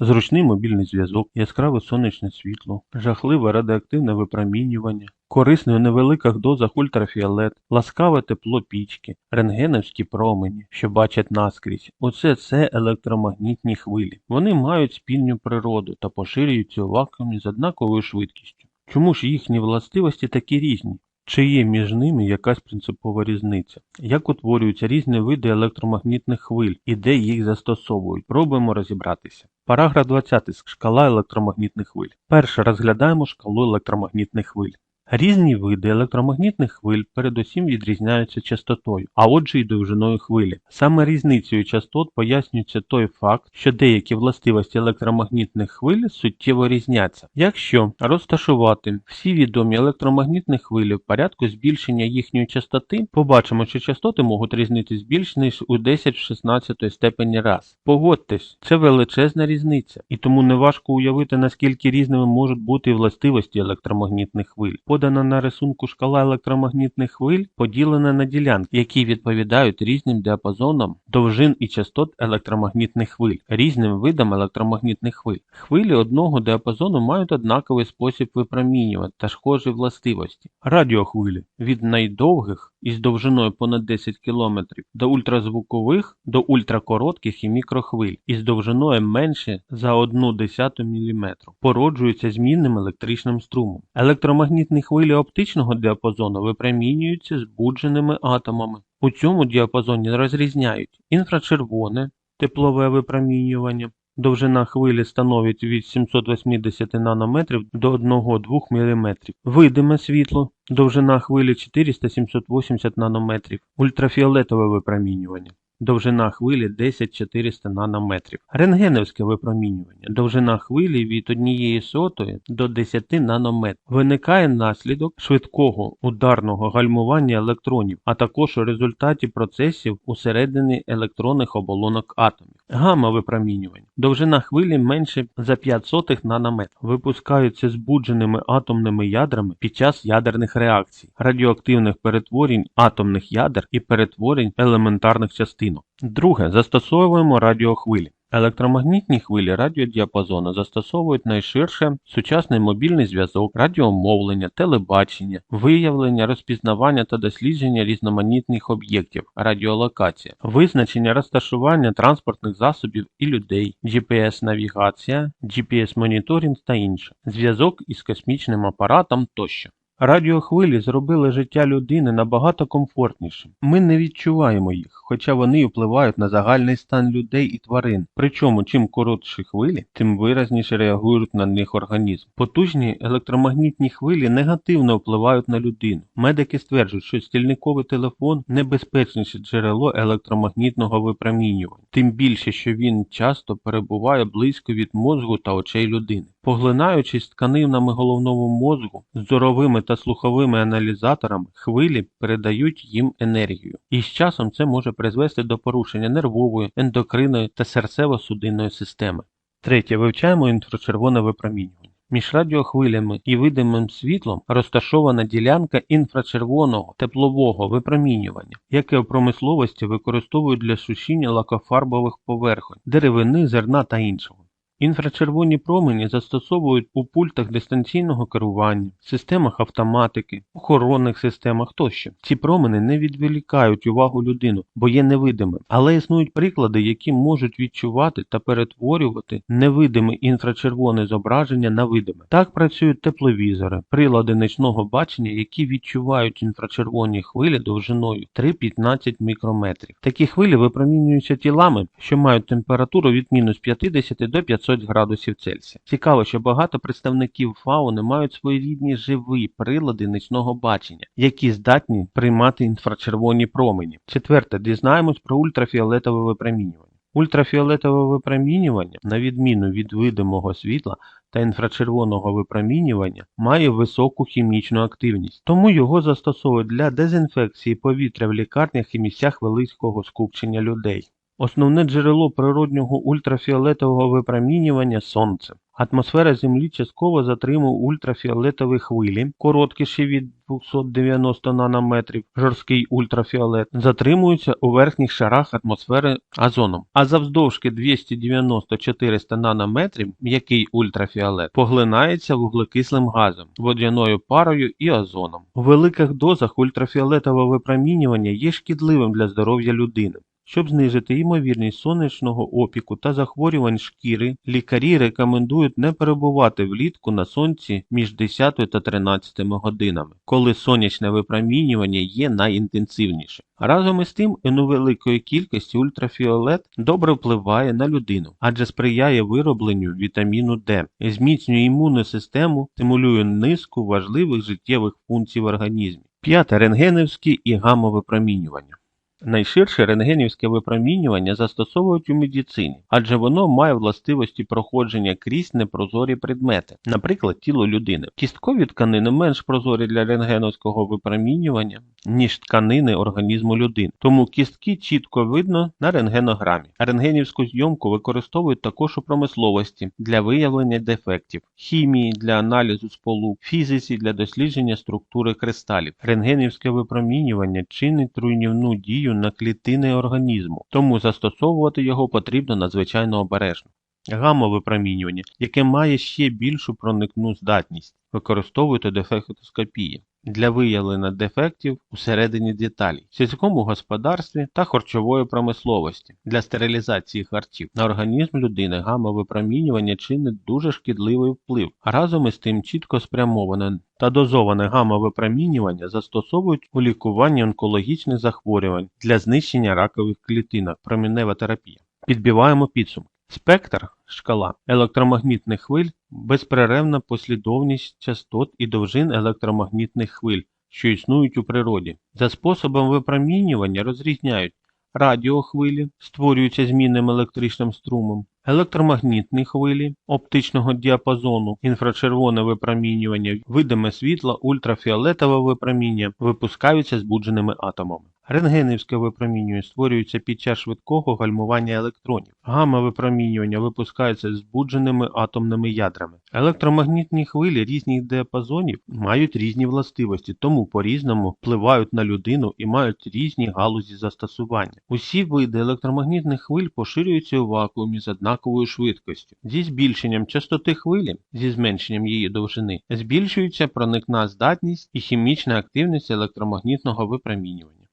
зручний мобільний зв'язок, яскраве сонячне світло, жахливе радіоактивне випромінювання, корисний у невеликих дозах ультрафіолет, ласкаве тепло пічки, рентгенівські промені, що бачать наскрізь. Усе це електромагнітні хвилі. Вони мають спільну природу та поширюються у вакуумі з однаковою швидкістю. Чому ж їхні властивості такі різні? Чи є між ними якась принципова різниця? Як утворюються різні види електромагнітних хвиль і де їх застосовують? Пробуємо розібратися. Параграф 20. Шкала електромагнітних хвиль. Перше розглядаємо шкалу електромагнітних хвиль. Різні види електромагнітних хвиль передусім відрізняються частотою, а отже й довжиною хвилі. Саме різницею частот пояснюється той факт, що деякі властивості електромагнітних хвиль суттєво різняться. Якщо розташувати всі відомі електромагнітні хвилі в порядку збільшення їхньої частоти, побачимо, що частоти можуть різнитись більш ніж у 10 в 16 степені раз. Погодьтесь, це величезна різниця, і тому неважко уявити, наскільки різними можуть бути властивості електромагнітних хвиль. Подана на рисунку шкала електромагнітних хвиль поділена на ділянки, які відповідають різним діапазонам довжин і частот електромагнітних хвиль, різним видам електромагнітних хвиль. Хвилі одного діапазону мають однаковий спосіб випромінювання та схожі властивості. Радіохвилі від найдовгих із довжиною понад 10 км до ультразвукових до ультракоротких і мікрохвиль із довжиною менше за 1 десяту мм породжуються змінним електричним струмом. Електромагнітні хвилі оптичного діапазону випромінюються збудженими атомами. У цьому діапазоні розрізняють інфрачервоне теплове випромінювання. Довжина хвилі становить від 780 нанометрів до 1-2 мм. Видиме світло. Довжина хвилі 400-780 нанометрів. Ультрафіолетове випромінювання. Довжина хвилі 10-400 нанометрів. Рентгенівське випромінювання. Довжина хвилі від 1 сотої до 10 нанометрів. Виникає наслідок швидкого ударного гальмування електронів, а також у результаті процесів усередині електронних оболонок атомів. Гамма випромінювання. Довжина хвилі менше за 5 сотих нанометрів. Випускаються збудженими атомними ядрами під час ядерних реакцій, радіоактивних перетворень атомних ядер і перетворень елементарних частинок. Друге, застосовуємо радіохвилі. Електромагнітні хвилі радіодіапазону застосовують найширше сучасний мобільний зв'язок, радіомовлення, телебачення, виявлення, розпізнавання та дослідження різноманітних об'єктів, радіолокація, визначення розташування транспортних засобів і людей, GPS-навігація, GPS-моніторинг та інше, зв'язок із космічним апаратом тощо. Радіохвилі зробили життя людини набагато комфортнішим. Ми не відчуваємо їх, хоча вони впливають на загальний стан людей і тварин. Причому чим коротші хвилі, тим виразніше реагують на них організм. Потужні електромагнітні хвилі негативно впливають на людину. Медики стверджують, що стільниковий телефон небезпечніше джерело електромагнітного випромінювання, тим більше, що він часто перебуває близько від мозку та очей людини. Поглинаючись тканинами головного мозку, зоровими та слуховими аналізаторами, хвилі передають їм енергію. І з часом це може призвести до порушення нервової, ендокринної та серцево-судинної системи. Третє. Вивчаємо інфрачервоне випромінювання. Між радіохвилями і видимим світлом розташована ділянка інфрачервоного теплового випромінювання, яке в промисловості використовують для сушіння лакофарбових поверхонь, деревини, зерна та іншого. Інфрачервоні промені застосовують у пультах дистанційного керування, системах автоматики, охоронних системах тощо. Ці промені не відволікають увагу людину, бо є невидимим, але існують приклади, які можуть відчувати та перетворювати невидиме інфрачервоне зображення на видиме. Так працюють тепловізори, прилади нічного бачення, які відчувають інфрачервоні хвилі довжиною 3-15 мікрометрів. Такі хвилі випромінюються тілами, що мають температуру від мінус 50 до 500 градусів Цельсія. Цікаво, що багато представників фауни мають своєрідні живі прилади нічного бачення, які здатні приймати інфрачервоні промені. Четверте, дізнаємось про ультрафіолетове випромінювання. Ультрафіолетове випромінювання, на відміну від видимого світла та інфрачервоного випромінювання, має високу хімічну активність, тому його застосовують для дезінфекції повітря в лікарнях і місцях великого скупчення людей. Основне джерело природнього ультрафіолетового випромінювання сонце. Атмосфера Землі частково затримує ультрафіолетові хвилі, короткіші від 290 нанометрів, жорсткий ультрафіолет, затримуються у верхніх шарах атмосфери озоном, а завдовжки 290-400 нанометрів м'який ультрафіолет поглинається вуглекислим газом, водяною парою і озоном. У великих дозах ультрафіолетове випромінювання є шкідливим для здоров'я людини. Щоб знизити ймовірність сонячного опіку та захворювань шкіри, лікарі рекомендують не перебувати влітку на сонці між 10 та 13 годинами, коли сонячне випромінювання є найінтенсивніше. Разом із тим, і невеликої кількості ультрафіолет добре впливає на людину, адже сприяє виробленню вітаміну Д, зміцнює імунну систему, стимулює низку важливих життєвих функцій в організмі. П'яте рентгенівське і гамма-випромінювання. Найширше рентгенівське випромінювання застосовують у медицині, адже воно має властивості проходження крізь непрозорі предмети, наприклад, тіло людини. Кісткові тканини менш прозорі для рентгеновського випромінювання, ніж тканини організму людини, тому кістки чітко видно на рентгенограмі. Рентгенівську зйомку використовують також у промисловості для виявлення дефектів, хімії для аналізу сполук, фізиці для дослідження структури кристалів. Рентгенівське випромінювання чинить руйнівну дію на клітини організму, тому застосовувати його потрібно надзвичайно обережно. Гамма-випромінювання, яке має ще більшу проникну здатність, використовують у дефектоскопії для виявлення дефектів усередині деталей, в сільському господарстві та харчової промисловості для стерилізації харчів. На організм людини гамма-випромінювання чинить дуже шкідливий вплив, а разом із тим чітко спрямоване та дозоване гамма-випромінювання застосовують у лікуванні онкологічних захворювань для знищення ракових клітинок, промінева терапія. Підбиваємо підсумки. Спектр шкала електромагнітних хвиль безперервна послідовність частот і довжин електромагнітних хвиль, що існують у природі. За способом випромінювання розрізняють радіохвилі, створюються змінним електричним струмом, електромагнітні хвилі оптичного діапазону, інфрачервоне випромінювання, видиме світло, ультрафіолетове випроміння випускаються збудженими атомами. Рентгенівське випромінювання створюється під час швидкого гальмування електронів. Гамма-випромінювання випускається збудженими атомними ядрами. Електромагнітні хвилі різних діапазонів мають різні властивості, тому по-різному впливають на людину і мають різні галузі застосування. Усі види електромагнітних хвиль поширюються у вакуумі з однаковою швидкістю. Зі збільшенням частоти хвилі, зі зменшенням її довжини, збільшується проникна здатність і хімічна активність електромагнітного випромінювання.